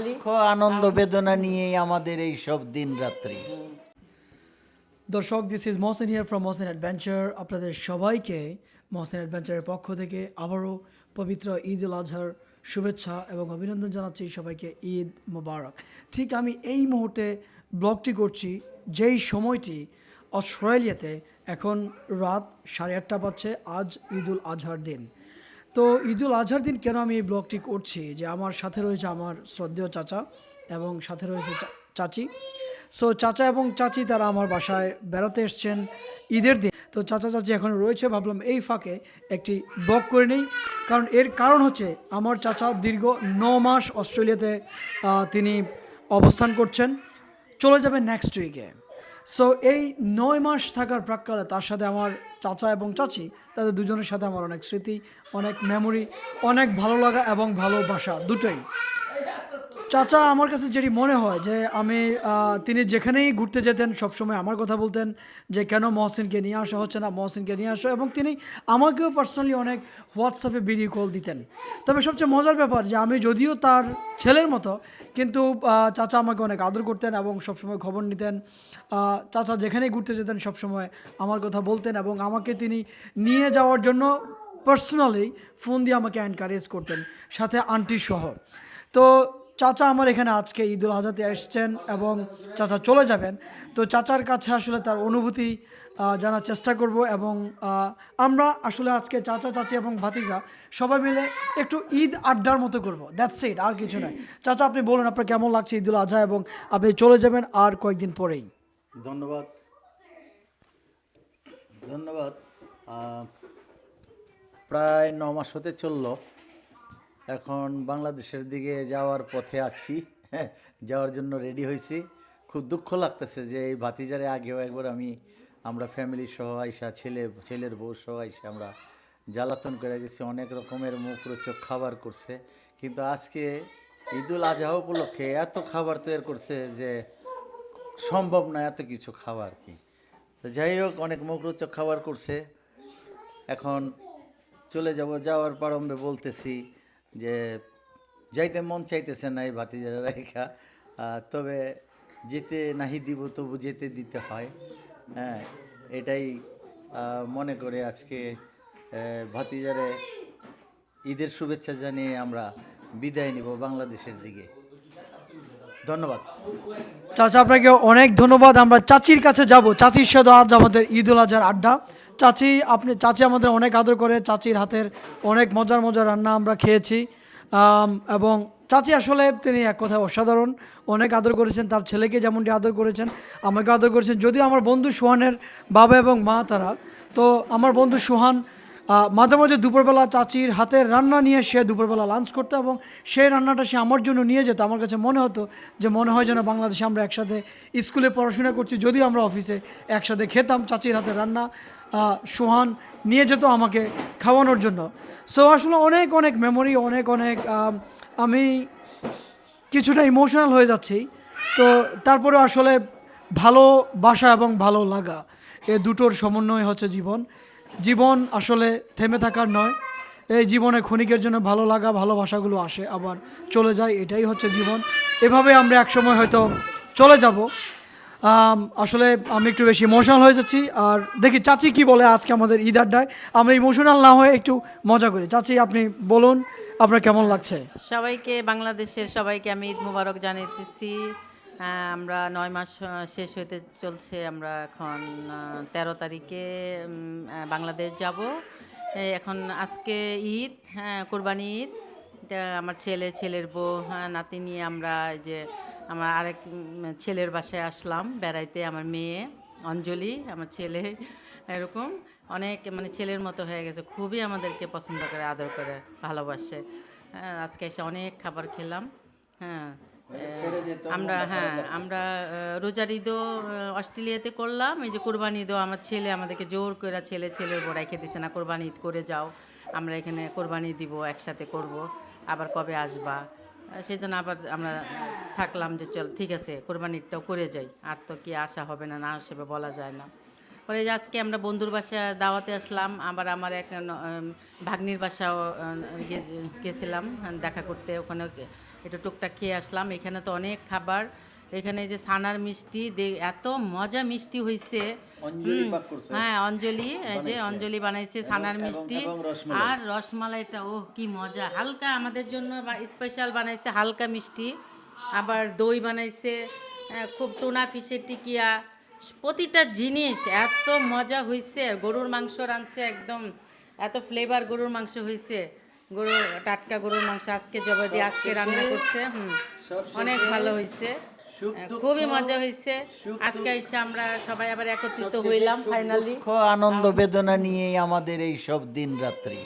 দুঃখ আনন্দ বেদনা নিয়েই আমাদের এই সব দিন রাত্রি দর্শক this is Mohsen here from Mohsen adventure আপনাদের সবাইকে মহসেন অ্যাডভেঞ্চারের পক্ষ থেকে আবারও পবিত্র ঈদ উল আজহার শুভেচ্ছা এবং অভিনন্দন জানাচ্ছি সবাইকে। ঈদ মোবারক। ঠিক আমি এই মুহূর্তে ব্লগটি করছি যেই সময়টি অস্ট্রেলিয়াতে এখন রাত সাড়ে আটটা বাজছে আজ ঈদ উল আজহার দিন। তো ঈদুল আজহার দিন কেন আমি এই ব্লগটি করছি? যে আমার সাথে রয়েছে আমার শ্রদ্ধেয় চাচা এবং সাথে রয়েছে চাচি। সো চাচা এবং চাচি তারা আমার বাসায় বেড়াতে এসছেন ঈদের দিন। তো চাচা, চাচি এখন রয়েছে, ভাবলাম এই ফাঁকে একটি ব্লগ করে নেই। কারণ এর কারণ হচ্ছে আমার চাচা দীর্ঘ ন মাস অস্ট্রেলিয়াতে তিনি অবস্থান করছেন। চলে যাবে নেক্সট উইকে সো এই নয় মাস থাকার প্রাককালে তার সাথে আমার চাচা এবং চাচি, তাদের দুজনের সাথে আমার অনেক স্মৃতি, অনেক মেমোরি অনেক ভালো লাগা এবং ভালোবাসা, দুটোই। চাচা, আমার কাছে যেটি মনে হয় যে আমি তিনি যেখানেই ঘুরতে যেতেন, সবসময় আমার কথা বলতেন যে কেন মহসিনকে নিয়ে আসা হচ্ছে না, মহসিনকে নিয়ে আসো। এবং তিনি আমাকেও পার্সোনালি অনেক হোয়াটসঅ্যাপে ভিডিও কল দিতেন। তবে সবচেয়ে মজার ব্যাপার যে আমি যদিও তার ছেলের মতো, কিন্তু চাচা আমাকে অনেক আদর করতেন এবং সবসময় খবর নিতেন। চাচা যেখানেই ঘুরতে যেতেন, সবসময় আমার কথা বলতেন এবং আমাকে তিনি নিয়ে যাওয়ার জন্য পার্সোনালি ফোন দিয়ে আমাকে এনকারেজ করতেন, সাথে আন্টি সহ। তো চাচা আমার এখানে আজকে ঈদুল আজহাতে এসছেন এবং চাচা চলে যাবেন। তো চাচার কাছে আসলে তার অনুভূতি জানার চেষ্টা করব এবং আমরা আসলে আজকে চাচা, চাচি এবং ভাতিজা সবাই মিলে একটু ঈদ আড্ডার মতো করব। দ্যাটস ইট আর কিছু নয়। চাচা, আপনি বলুন আপনার কেমন লাগছে ঈদুল আজহা এবং আপনি চলে যাবেন আর কয়েকদিন পরেই। ধন্যবাদ। ধন্যবাদ। প্রায় ন মাস হতে চলল। এখন বাংলাদেশের দিকে যাওয়ার পথে আছি। যাওয়ার জন্য রেডি হয়েছি। খুব দুঃখ লাগতেছে যে এই ভাতিজারে আগেও একবার আমি, আমরা ফ্যামিলি সহ আইসা, ছেলে, ছেলের বউ সহ আইসা আমরা জ্বালাতন করে গেছি। অনেক রকমের মুখরোচক খাবার করছে। কিন্তু আজকে ঈদুল আজহা উপলক্ষে এত খাবার তৈরি করছে যে সম্ভব না এত কিছু খাবার কি। তো যাই হোক, অনেক মুখরোচক খাবার করছে। এখন চলে যাব যাওয়ার প্রারম্ভে বলতেছি যে যাইতে মন চাইতেছে না এই ভাতিজারা রেখা তবে যেতে নাহি দিব, তবু যেতে দিতে হয়। হ্যাঁ এটাই মনে করে আজকে ভাতিজারে ঈদের শুভেচ্ছা জানিয়ে আমরা বিদায় নিব বাংলাদেশের দিকে। ধন্যবাদ। চাচা, আপনাকে অনেক ধন্যবাদ। আমরা চাচির কাছে যাব। চাচির সাথে আজ আমাদের ঈদ উল আজহার আড্ডা। চাচি, আপনি চাচি আমাদের অনেক আদর করে, চাচির হাতের অনেক মজার মজার রান্না আমরা খেয়েছি। এবং চাচি আসলে তিনি এক কথায় অসাধারণ। অনেক আদর করেছেন, তার ছেলেকে যেমনটি আদর করেছেন, আমাকে আদর করেছেন। যদিও আমার বন্ধু সুহানের বাবা এবং মা তারা, তো আমার বন্ধু সুহান মাঝে মাঝে দুপুরবেলা চাচির হাতের রান্না নিয়ে সে দুপুরবেলা লাঞ্চ করতো এবং সেই রান্নাটা সে আমার জন্য নিয়ে যেত। আমার কাছে মনে হতো যে মনে হয় যেন বাংলাদেশে আমরা একসাথে স্কুলে পড়াশোনা করছি, যদিও আমরা অফিসে একসাথে খেতাম চাচির হাতের রান্না। সোহান নিয়ে যেত আমাকে খাওয়ানোর জন্য। সো আসলে অনেক অনেক মেমোরি অনেক অনেক, আমি কিছুটা ইমোশনাল হয়ে যাচ্ছি। তো তারপরে আসলে ভালোবাসা এবং ভালো লাগা, এ দুটোর সমন্বয় হচ্ছে জীবন। জীবন আসলে থেমে থাকার নয়, এই জীবনে ক্ষণিকের জন্য ভালো লাগা ভালোবাসাগুলো আসে, আবার চলে যায়, এটাই হচ্ছে জীবন। এভাবে আমরা একসময় হয়তো চলে যাব। আসলে আমি একটু বেশি ইমোশনাল হয়ে যাচ্ছি। আর দেখি চাচি কি বলে আজকে আমাদের ঈদ আড্ডায়? আমরা ইমোশনাল না হয়ে একটু মজা করি। চাচি আপনি বলুন আপনার কেমন লাগছে? সবাইকে বাংলাদেশের সবাইকে আমি ঈদ মুবারক হ্যাঁ, আমরা নয় মাস শেষ হইতে চলছে। আমরা এখন তেরো তারিখে বাংলাদেশ যাব। এখন আজকে ঈদ হ্যাঁ কোরবানি ঈদ। আমার ছেলে ছেলের বউ হ্যাঁ নাতি নিয়ে আমরা যে আমার আরেক ছেলের বাসায় আসলাম বেড়াইতে আমার মেয়ে অঞ্জলি আমার ছেলে এরকম অনেক মানে ছেলের মতো হয়ে গেছে খুবই আমাদেরকে পছন্দ করে আদর করে ভালোবাসে। হ্যাঁ আজকে এসে অনেক খাবার খেলাম হ্যাঁ। আমরা হ্যাঁ আমরা রোজার ঈদও অস্ট্রেলিয়াতে করলাম এই যে কোরবানি ঈদও আমার ছেলে আমাদেরকে জোর করে ছেলে ছেলের বড়াই খেতেছে না কোরবানি ঈদ করে যাও আমরা এখানে কোরবানি দিব একসাথে করব আবার কবে আসবা? সেই জন্য আবার আমরা থাকলাম যে চল, ঠিক আছে কোরবানিটাও করে যাই। আর তো কি আশা হবে না না হিসেবে বলা যায় না। পরে আজকে আমরা বন্ধুর বাসা দাওয়াতে আসলাম, আবার আমার এক ভাগ্নির বাসাও গেছিলাম, দেখা করতে। ওখানে একটু টুকটাক খেয়ে আসলাম। এখানে তো অনেক খাবার এখানে যে সানার মিষ্টি দে- এত মজা মিষ্টি হয়েছে। হ্যাঁ অঞ্জলি এই যে অঞ্জলি বানাইছে সানার মিষ্টি। আর রসমালাইটা ও কি মজা। হালকা আমাদের জন্য স্পেশাল বানাইছে হালকা মিষ্টি। আবার দই বানাইছে আহ, খুব টুনা ফিশের টিকিয়া। প্রতিটা জিনিস এত মজা হয়েছে গরুর মাংস রাঁধছে একদম এত ফ্লেভার গরুর মাংস হয়েছে গরু টাটকা গরুর মাংস আজকে জবাই দিয়ে আজকে রান্না করছে। হুম অনেক ভালো হয়েছে খুবই মজা হয়েছে। আজকে এসে আমরা সবাই আবার একত্রিত হইলাম ফাইনালি আনন্দ বেদনা নিয়েই আমাদের এই সব দিন রাত্রি।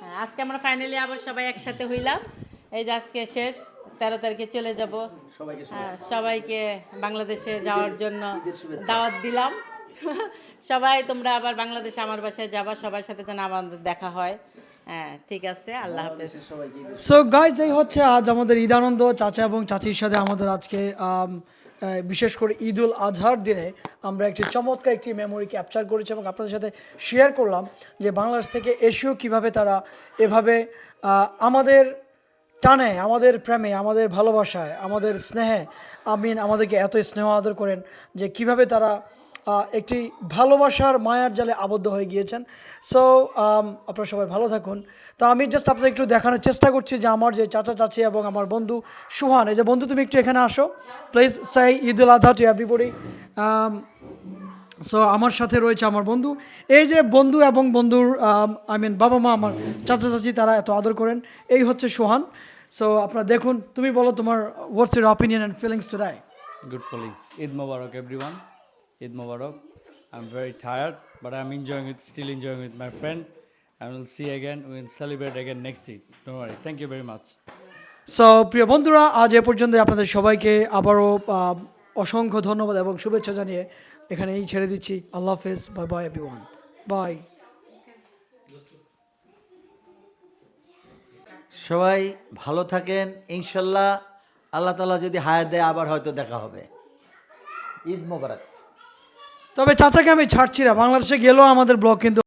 হ্যাঁ, আজকে আমরা ফাইনালি আবার সবাই একসাথে হইলাম। এই যে আজকে শেষ তেরো তারিখে চলে যাব। সবাইকে হ্যাঁ, বাংলাদেশে যাওয়ার জন্য দাওয়াত দিলাম। সবাই তোমরা আবার বাংলাদেশে আমার বাসায় যাবা সবার সাথে যেন আমাদের দেখা হয়। হ্যাঁ ঠিক আছে আল্লাহ হাফেজ। সো গাইজ এই হচ্ছে আজ আমাদের ঈদানন্দ চাচা এবং চাচির সাথে আমাদের আজকে বিশেষ করে ঈদ উল আজহার দিনে আমরা একটি চমৎকার একটি মেমোরি ক্যাপচার করেছি এবং আপনাদের সাথে শেয়ার করলাম যে বাংলাদেশ থেকে এসেও কীভাবে তারা এভাবে আমাদের টানে আমাদের প্রেমে আমাদের ভালোবাসায় আমাদের স্নেহে আমিন আমাদেরকে এত স্নেহ আদর করেন যে কীভাবে তারা একটি ভালোবাসার মায়ার জালে আবদ্ধ হয়ে গিয়েছেন। সো আপনারা সবাই ভালো থাকুন। তো আমি জাস্ট আপনাদের একটু দেখানোর চেষ্টা করছি যে আমার যে চাচা চাচি এবং আমার বন্ধু সুহান এই যে বন্ধু তুমি একটু এখানে আসো। প্লিজ সাই ঈদ উল আধা টু এভরিবডি সো আমার সাথে রয়েছে আমার বন্ধু। এই যে বন্ধু এবং বন্ধুর আই মিন বাবা মা আমার চাচা চাচি তারা এত আদর করেন এই হচ্ছে সোহান। সো আপনারা দেখুন তুমি বলো তোমার what's your opinion and feelings to Good feelings. Eid Mubarak, everyone. Eid Mubarak. I'm very tired, but I'm enjoying it, still enjoying with my friend. And we'll see again. We'll celebrate again next Eid. Don't worry. Thank you very much. So প্রিয় বন্ধুরা আজ এ পর্যন্ত আপনাদের সবাইকে আবারও অসংখ্য ধন্যবাদ এবং শুভেচ্ছা জানিয়ে এখানেই ছেড়ে দিচ্ছি আল্লাহ হাফেজ বাই বাই এভরিওয়ান বাই সবাই ভালো থাকেন ইনশাল্লাহ আল্লাহ তালা যদি হায়াত দেয় আবার হয়তো দেখা হবে ঈদ মোবারক তবে চাচাকে আমি ছাড়ছি না। বাংলাদেশে গেলেও আমাদের ব্লক কিন্তু